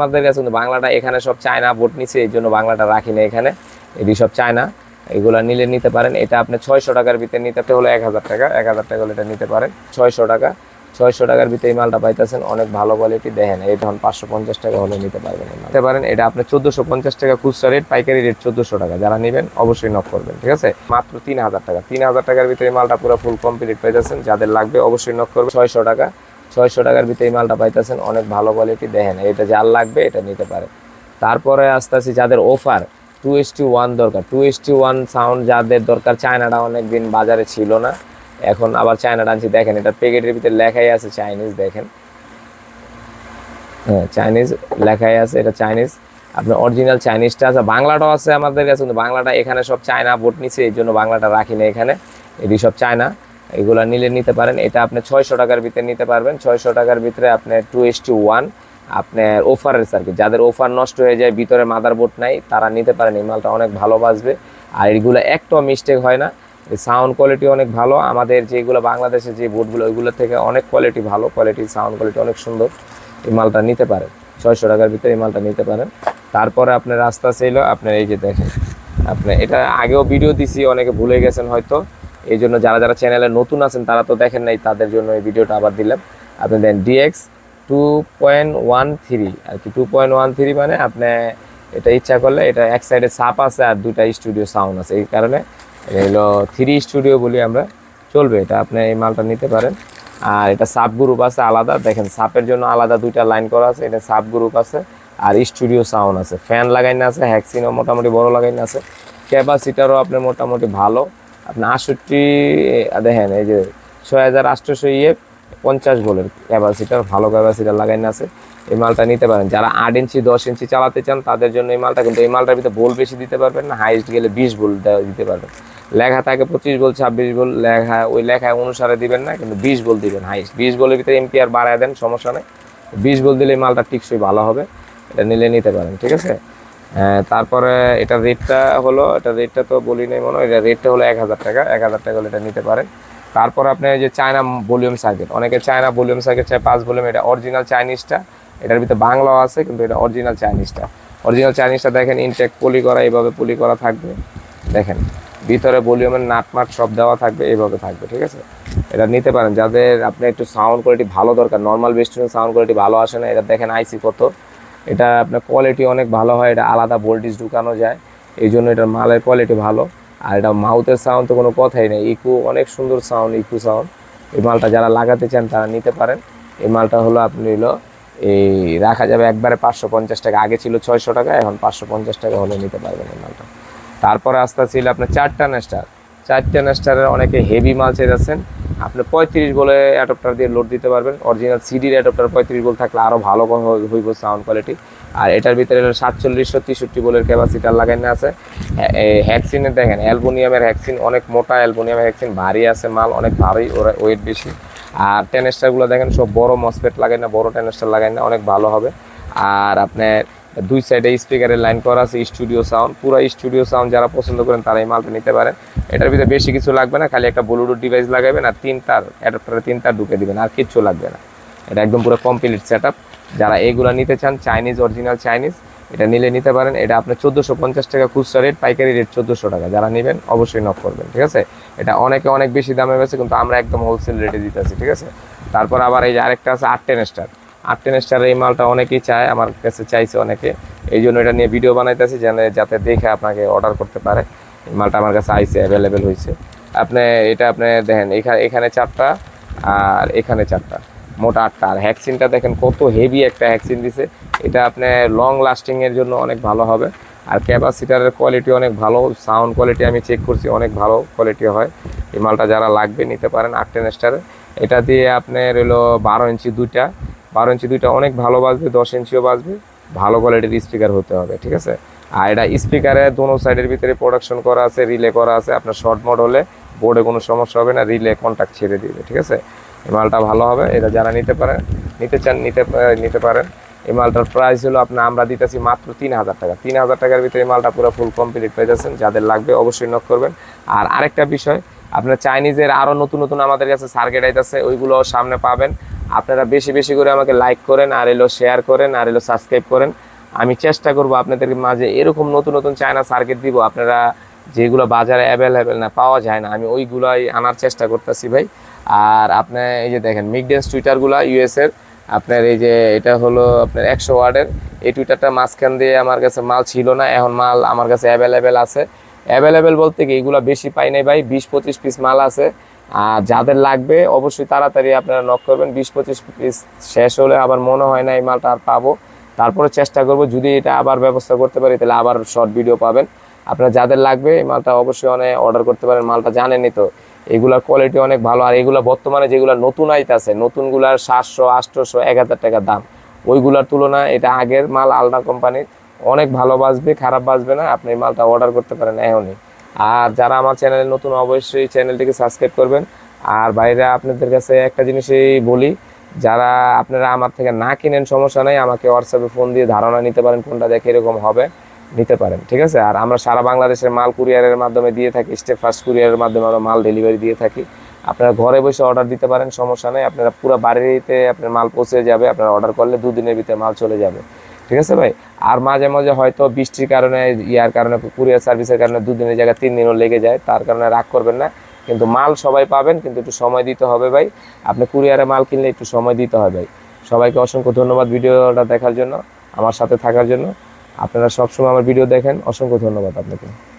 আমাদের কাছে কিন্তু বাংলাটা এখানে সব চায়না বোট নিচ্ছে এই জন্য বাংলাটা রাখি না এখানে। এটি সব চায়না, এগুলা নিলে নিতে পারেন। এটা আপনি ছয়শো টাকার ভিতরে নিতে হলে এক হাজার টাকা, এক হাজার টাকা হলে এটা নিতে পারেন। ছয়শো টাকা, ছয়শো টাকার ভিতরে এই মালটা পাইতেছেন, অনেক ভালো কোয়ালিটি দেখেন, এই তখন পাঁচশো পঞ্চাশ টাকা হলে নিতে পারবেন নিতে পারেন, এটা আপনি চোদ্দোশো পঞ্চাশ টাকা খুচরা রেট পাইকারি রেট চোদ্দোশো টাকা। যারা নেবেন, অবশ্যই নক করবেন, ঠিক আছে? মাত্র তিন হাজার টাকা। তিন হাজার টাকার ভিতরে এই মালটা পুরো ফুল কমপ্লিট পাইতেছেন, যাদের লাগবে অবশ্যই নক করবে ছয়শো টাকা ছয়শো টাকার ভিতরে এই মালটা পাইতেছেন, অনেক ভালো কোয়ালিটি দেখেন, এটা যার লাগবে, এটা নিতে পারে। তারপরে আস্তে আস্তে যাদের offer two S T one দরকার। Two S T one sound যাদের দরকার চায়নাটা অনেক দিন বাজারে ছিল না, এখন আবার চায়নাটা আনছি। দেখেন, এটা প্যাকেটের ভিতরে লেখাই আছে চাইনিজ দেখেন। হ্যাঁ চাইনিজ লেখাই আছে, এটা চাইনিজ আপনার অরিজিনাল চাইনিজটা আছে, বাংলাটাও আছে আমাদের কাছে, কিন্তু বাংলাটা এখানে সব চায়না বোট নিচ্ছে এই জন্য বাংলাটা রাখি না এখানে। এটি সব চায়না এগুলা নিলে নিতে পারেন। এটা আপনি ছয়শো টাকার ভিতরে নিতে পারবেন। ছয়শো টাকার ভিতরে আপনার টু এস টি ওয়ান আপনার অফারের সার্কিট যাদের অফার নষ্ট হয়ে যায়, ভিতরে মাদার বোর্ড নাই, তারা নিতে পারেন। এই মালটা অনেক ভালো বাজবে। আর এগুলো একটাও মিস্টেক হয় না। সাউন্ড কোয়ালিটি অনেক ভালো। আমাদের যেগুলো বাংলাদেশে যে বোর্ডগুলো ওইগুলো থেকে অনেক কোয়ালিটি ভালো। কোয়ালিটি সাউন্ড কোয়ালিটি অনেক সুন্দর। এই মালটা নিতে পারেন। ছয়শো টাকার ভিতরে এই মালটা নিতে পারেন। তারপরে আপনার রাস্তা ছিল, আপনার এই যে দেখেন, আপনি এটা আগেও ভিডিও দিছি, অনেকে ভুলে গেছেন হয়তো। এই জন্য যারা যারা চ্যানেলে নতুন আছেন, তারা তো দেখেন নাই, তাদের জন্য এই ভিডিওটা আবার দিলাম। আপনি দেন DX two point one three আর কি টু পয়েন্ট ওয়ান থ্রি মানে আপনি এটা ইচ্ছা করলে এটা এক সাইডে সাপ আছে আর দুইটা স্টুডিও সাউন্ড আছে। এই কারণে হলো থ্রি স্টুডিও বলি আমরা। চলবে, এটা আপনি এই মালটা নিতে পারেন। আর এটা সাব গ্রুপ আছে আলাদা। দেখেন সাপের জন্য আলাদা দুইটা লাইন করা আছে। এটা সাব গ্রুপ আছে আর স্টুডিও সাউন্ড আছে। ফ্যান লাগাইনা আছে হ্যাক্সিনও মোটামুটি বড় লাগাইনা আছে। ক্যাপাসিটারও আপনার মোটামুটি ভালো। আপনি আটষট্টি দেখেন, এই যে ছয় হাজার আটশোশো ইয়ে পঞ্চাশ বলের ক্যাপাসিটার, ভালো ক্যাপাসিটার লাগাইনা আছে। এই মালটা নিতে পারেন। যারা আট ইঞ্চি, দশ ইঞ্চি চালাতে চান, তাদের জন্য এই মালটা কিন্তু, এই মালটার ভিতরে বোল বেশি দিতে পারবেন না, হাইস্ট গেলে বিশ বোল দিতে পারবেন। লেখা থাকে পঁচিশ বল, ছাব্বিশ বল, লেখা, ওই লেখা অনুসারে দিবেন না, কিন্তু বিশ বল দিবেন হাইস্ট। বিশ বলের ভিতরে এমপিআর বাড়ায় দেন, সমস্যা নেই। বিশ বল দিলে মালটা টিকসই ভালো হবে। এটা নিলে নিতে পারেন, ঠিক আছে? তারপরে এটা রেটটা হলো, এটা রেটটা তো বলি নাই মনে হয়, এটা রেটটা হলো এক হাজার টাকা, এক হাজার টাকা হলে এটা নিতে পারেন। তারপর আপনি যে চায়না ভলিউম সার্কিট অনেকে চায়না ভলিউম সার্কিট চায় পাঁচ ভলিউম এটা অরিজিনাল চাইনিজটা এটার ভিতরে বাংলাও আছে, কিন্তু এটা অরিজিনাল চাইনিজটা অরিজিনাল চাইনিজটা দেখেন ইনটেক পলি করা, এইভাবে পলি করা থাকবে। দেখেন, ভিতরে ভলিউমের নাটমাট সব দেওয়া থাকবে, এইভাবে থাকবে, ঠিক আছে? এটা নিতে পারেন, যাদের আপনি একটু সাউন্ড কোয়ালিটি ভালো দরকার নর্মাল বেস্টুনের সাউন্ড কোয়ালিটি ভালো আসে না এটা দেখেন আইসি কত। এটা আপনার কোয়ালিটি অনেক ভালো হয়, এটা আলাদা ভোল্টেজ ঢুকানো যায় এই জন্য এটার মালের কোয়ালিটি ভালো। আর এটা মাউথের সাউন্ড তো কোনো কথাই নেই ইকু অনেক সুন্দর সাউন্ড ইকু সাউন্ড এই মালটা যারা লাগাতে চান তারা নিতে পারেন। এই মালটা হলো আপনি হলো এই রাখা যাবে একবারে পাঁচশো পঞ্চাশ টাকা, আগে ছিল ছয়শো টাকা, এখন পাঁচশো পঞ্চাশ টাকা হলে নিতে পারবেন এই মালটা। তারপরে আস্তে ছিল আপনার চারটা নেস্টার চারটা নেস্টারের অনেকে হেভি মাল চেয়েছেন আপনি পঁয়ত্রিশ বলে অ্যাডপ্টার দিয়ে লোড দিতে পারবেন। অরিজিনাল সিডির অ্যাডপ্টার পঁয়ত্রিশ বল থাকলে আরও ভালো হইব সাউন্ড কোয়ালিটি আর এটার ভিতরে সাতচল্লিশশো তেষট্টি বলের ক্যাপাসিটার লাগাইনে আছে। হ্যাক্সিনের দেখেন, অ্যালবোনিয়ামের হ্যাক্সিন অনেক মোটা অ্যালবোনিয়ামের হ্যাক্সিন ভারী আছে মাল, অনেক ভারী, ওরা ওয়েট বেশি। আর টেনেস্টারগুলো দেখেন, সব বড় মসপেট লাগাই না বড় টেনেস্টার লাগাই না অনেক ভালো হবে। আর আপনার দুই সাইডে স্পিকারের লাইন করা আছে স্টুডিও সাউন্ড পুরো স্টুডিও সাউন্ড যারা পছন্দ করেন তারা এই মালটা নিতে পারেন। এটার ভিতরে বেশি কিছু লাগবে না, খালি একটা ব্লুটুথ ডিভাইস লাগাবেন আর তিন তার অ্যাডাপ্টারে তিন তার ঢুকে দেবেন, আর কিচ্ছু লাগবে না। এটা একদম পুরো কমপ্লিট সেট যারা এইগুলো নিতে চান চাইনিজ অরিজিনাল চাইনিজ এটা নিলে নিতে পারেন। এটা আপনার চোদ্দোশো পঞ্চাশ টাকা খুচরা রেট পাইকারি রেট চোদ্দোশো টাকা। যারা নেবেন, অবশ্যই নক করবেন, ঠিক আছে? এটা অনেকে অনেক বেশি দামে বেছে কিন্তু আমরা একদম হোলসেল রেটে দিতেছি, ঠিক আছে? তারপর আবার এই যে আরেকটা আছে আট টেন স্টার আট টেন স্টার এই মালটা অনেকেই চায়, আমার কাছে চাইছে অনেকে। এই জন্য এটা নিয়ে ভিডিও বানাইতেছি যেন যাতে দেখে আপনাকে অর্ডার করতে পারে। এই মালটা আমার কাছে আইসে অ্যাভেলেবেল হয়েছে আপনি এটা আপনি দেখেন এখানে এখানে চারটা আর এখানে চারটা। মোটা আটটা। আর হ্যাক্সিনটা দেখেন কত হেভি একটা হ্যাক্সিন দিছে। এটা আপনি লং লাস্টিংয়ের জন্য অনেক ভালো হবে। আর ক্যাপাসিটারের কোয়ালিটি অনেক ভালো। সাউন্ড কোয়ালিটি আমি চেক করছি, অনেক ভালো কোয়ালিটি হয়। এই মালটা যারা লাগবে নিতে পারেন আটটেন স্টারে এটা দিয়ে আপনার হলো বারো ইঞ্চি দুইটা। বারো ইঞ্চি দুইটা অনেক ভালো বাজবে, দশ ইঞ্চিও বাজবে। ভালো কোয়ালিটির স্পিকার হতে হবে, ঠিক আছে? আর এটা স্পিকারে দোনো সাইডের ভিতরে প্রোডাকশন করা আছে রিলে করা আছে। আপনার শর্ট মোড হলে বোর্ডে কোনো সমস্যা হবে না রিলে কন্ট্যাক্ট ছেড়ে দিবে, ঠিক আছে? এই মালটা ভালো হবে, এটা যারা নিতে পারেন, নিতে চান, নিতে নিতে পারেন। এই মালটার প্রাইস হলো আপনার, আমরা দিতেছি মাত্র তিন হাজার টাকা। তিন হাজার টাকার ভিতরে এই মালটা পুরো ফুল কমপ্লিট পেয়ে যাচ্ছেন যাদের লাগবে অবশ্যই নক করবেন। আর আরেকটা বিষয় আপনার চাইনিজের আরও নতুন নতুন আমাদের কাছে সার্কিট আইতেছে ওইগুলো সামনে পাবেন। আপনারা বেশি বেশি করে আমাকে লাইক করেন, আর এলো শেয়ার করেন, আর এলো সাবস্ক্রাইব করেন। আমি চেষ্টা করব আপনাদের মাঝে এরকম নতুন নতুন চায়না সার্কিট দিব। আপনারা যেগুলো বাজারে অ্যাভেলেবেল না, পাওয়া যায় না, আমি ওইগুলাই আনার চেষ্টা করতেছি ভাই। আর আপনার এই যে দেখেন মিগডেন্স টুইটারগুলো ইউএসের আপনার এই যে এটা হলো আপনার একশো ওয়ার্ডের। এই টুইটারটা মাঝখান দিয়ে আমার কাছে মাল ছিল না, এখন মাল আমার কাছে অ্যাভেলেবেল আছে। অ্যাভেলেবেল বলতে কি, এগুলো বেশি পাই নাই ভাই, বিশ পঁচিশ পিস মাল আছে। আর যাদের লাগবে, অবশ্যই তাড়াতাড়ি আপনারা নক করবেন। বিশ পঁচিশ পিস শেষ হলে আবার মনে হয় না এই মালটা আর পাবো। তারপরে চেষ্টা করব, যদি এটা আবার ব্যবস্থা করতে পারি, তাহলে আবার শর্ট ভিডিও পাবেন। আপনারা যাদের লাগবে, এই মালটা অবশ্যই অনেক অর্ডার করতে পারেন, মালটা জানেনই তো। এগুলার কোয়ালিটি অনেক ভালো, আর এগুলো বর্তমানে যেগুলো নতুন আইতাছে, নতুনগুলার সাতশো আটশোশো এক হাজার টাকা দাম, ওইগুলার তুলনায় এটা আগের মাল আলনা কোম্পানির অনেক ভালো বাজবে, খারাপ বাজবে না, আপনি মালটা অর্ডার করতে পারেন এখনই। আর যারা আমার চ্যানেলে নতুন, অবশ্যই চ্যানেলটিকে সাবস্ক্রাইব করবেন। আর বাইরে আপনাদের কাছে একটা জিনিসই বলি, যারা আপনারা আমার থেকে না কিনেন, সমস্যা নেই, আমাকে হোয়াটসঅ্যাপে ফোন দিয়ে ধারণা নিতে পারেন, কোনটা দেখে এরকম হবে, নিতে পারেন, ঠিক আছে? আর আমরা সারা বাংলাদেশের মাল কুরিয়ারের মাধ্যমে দিয়ে থাকি স্টেপ ফার্স্ট কুরিয়ারের মাধ্যমে আমরা মাল ডেলিভারি দিয়ে থাকি। আপনারা ঘরে বসে অর্ডার দিতে পারেন, সমস্যা নেই, আপনারা পুরো বাড়িতে আপনার মাল পৌঁছে যাবে, আপনারা অর্ডার করলে দুদিনের ভিতরে মাল চলে যাবে। ঠিক আছে ভাই? আর মাঝে মাঝে হয়তো বৃষ্টির কারণে, ইয়ার কারণে, কুরিয়ার সার্ভিসের কারণে দুদিনের জায়গায় তিন দিনও লেগে যায়, তার কারণে রাগ করবেন না। কিন্তু মাল সবাই পাবেন, কিন্তু একটু সময় দিতে হবে ভাই। আপনি কুরিয়ারে মাল কিনলে একটু সময় দিতে হবে ভাই। সবাইকে অসংখ্য ধন্যবাদ ভিডিওটা দেখার জন্য, আমার সাথে থাকার জন্য। আপনারা সবসময় আমার ভিডিও দেখেন, অসংখ্য ধন্যবাদ আপনাকে।